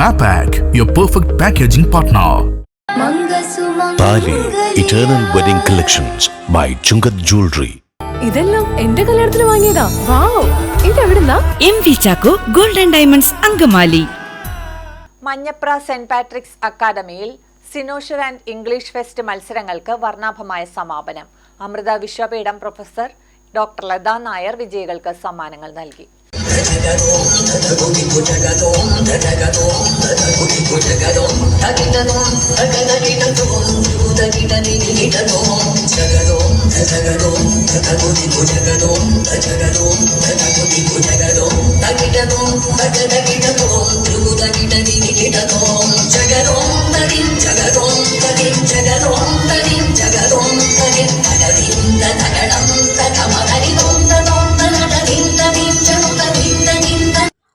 Mapac, your perfect packaging partner. Thali eternal wedding collections by Chungath jewellery ഇതെല്ലാം എന്റെ കല്യാണത്തിന് വാങ്ങിയതാ. Wow. ഇതെവിടുന്നാ? M V Chacko golden diamonds Angamaly. Manjapra saint Patrick's അക്കാദമിയിൽ cynosure and English fest മത്സരങ്ങൾക്ക് വർണാഭമായ സമാപനം. Amrita Vishwapeetham professor doctor Latha Nair വിജയികൾക്ക് സമ്മാനങ്ങൾ നൽകി. జగదోం తథగు దిగు జగదోం జగదోం తథగు దిగు జగదోం తగిటదోం తగదగిటదోం తగుదగిటదిగిటదోం జగదోం తథగదోం తథగు దిగు జగదోం తజగదోం తథగు దిగు జగదోం తగిటదోం తగదగిటదోం తగుదగిటదిగిటదోం జగదోం తది జగదోం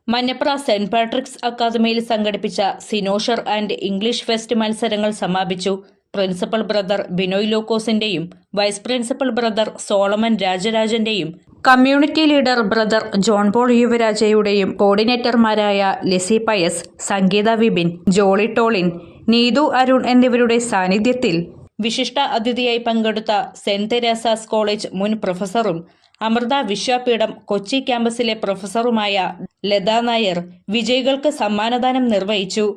മഞ്ഞപ്ര സെന്റ് പാട്രിക്സ് അക്കാദമിയിൽ സംഘടിപ്പിച്ച സിനോഷർ ആൻഡ് ഇംഗ്ലീഷ് ഫെസ്റ്റ് മത്സരങ്ങൾ സമാപിച്ചു. പ്രിൻസിപ്പൽ ബ്രദർ ബിനോയ് ലോക്കോസിന്റെയും vice principal brother Solomon രാജരാജന്റെയും community leader brother John Paul യുവരാജയുടെയും കോർഡിനേറ്റർമാരായ ലെസി പയസ് സംഗീത വിപിൻ ജോളി ടോളിൻ നീതു അരുൺ എന്നിവരുടെ സാന്നിധ്യത്തിൽ വിശിഷ്ട അതിഥിയായി പങ്കെടുത്ത സെന്റ് തെരേസാസ് കോളേജ് മുൻ പ്രൊഫസറും അമൃത വിശ്വപീഠം കൊച്ചി ക്യാമ്പസിലെ പ്രൊഫസറുമായ ലത നായർ വിജയികൾക്ക് സമ്മാനദാനം നിർവഹിച്ചു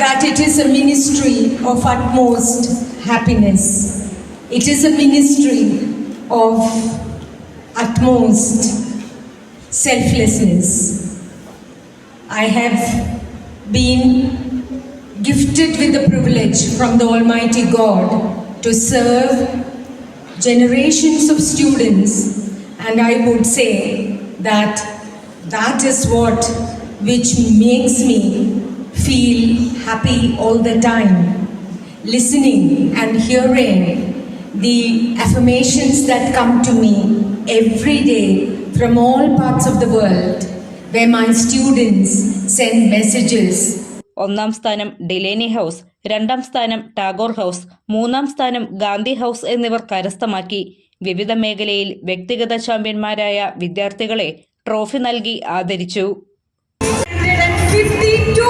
that it is a ministry of utmost happiness. It is a ministry of utmost selflessness. I have been gifted with the privilege from the Almighty God to serve generations of students, and I would say that that is what which makes me feel happy all the time. Listening and hearing the affirmations that come to me every day from all parts of the world, where my students send messages ഒന്നാം സ്ഥാനം ഡിലേനി house രണ്ടാം സ്ഥാനം Tagore house മൂന്നാം സ്ഥാനം Gandhi house എന്നിവർ കരസ്ഥമാക്കി വിവിധ മേഖലയിൽ വ്യക്തിഗത ചാമ്പ്യന്മാരായ വിദ്യാർത്ഥികളെ ട്രോഫി നൽകി ആദരിച്ചു 52.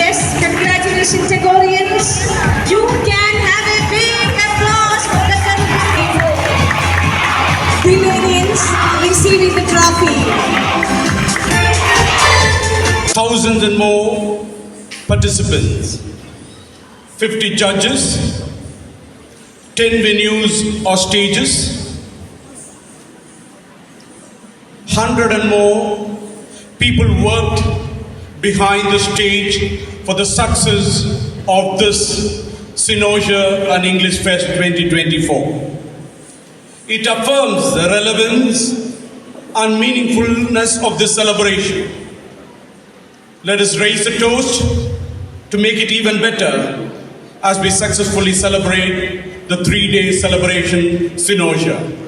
Yes, congratulations, Tagorians. You can have a big applause for the Billions receiving the trophy. thousands and more participants, 50 judges, 10 venues or stages, 100 and more people worked behind the stage for the success of this Synosia and English Fest 2024. It affirms the relevance and meaningfulness of this celebration. Let us raise a toast to make it even better as we successfully celebrate the three day celebration Synosia.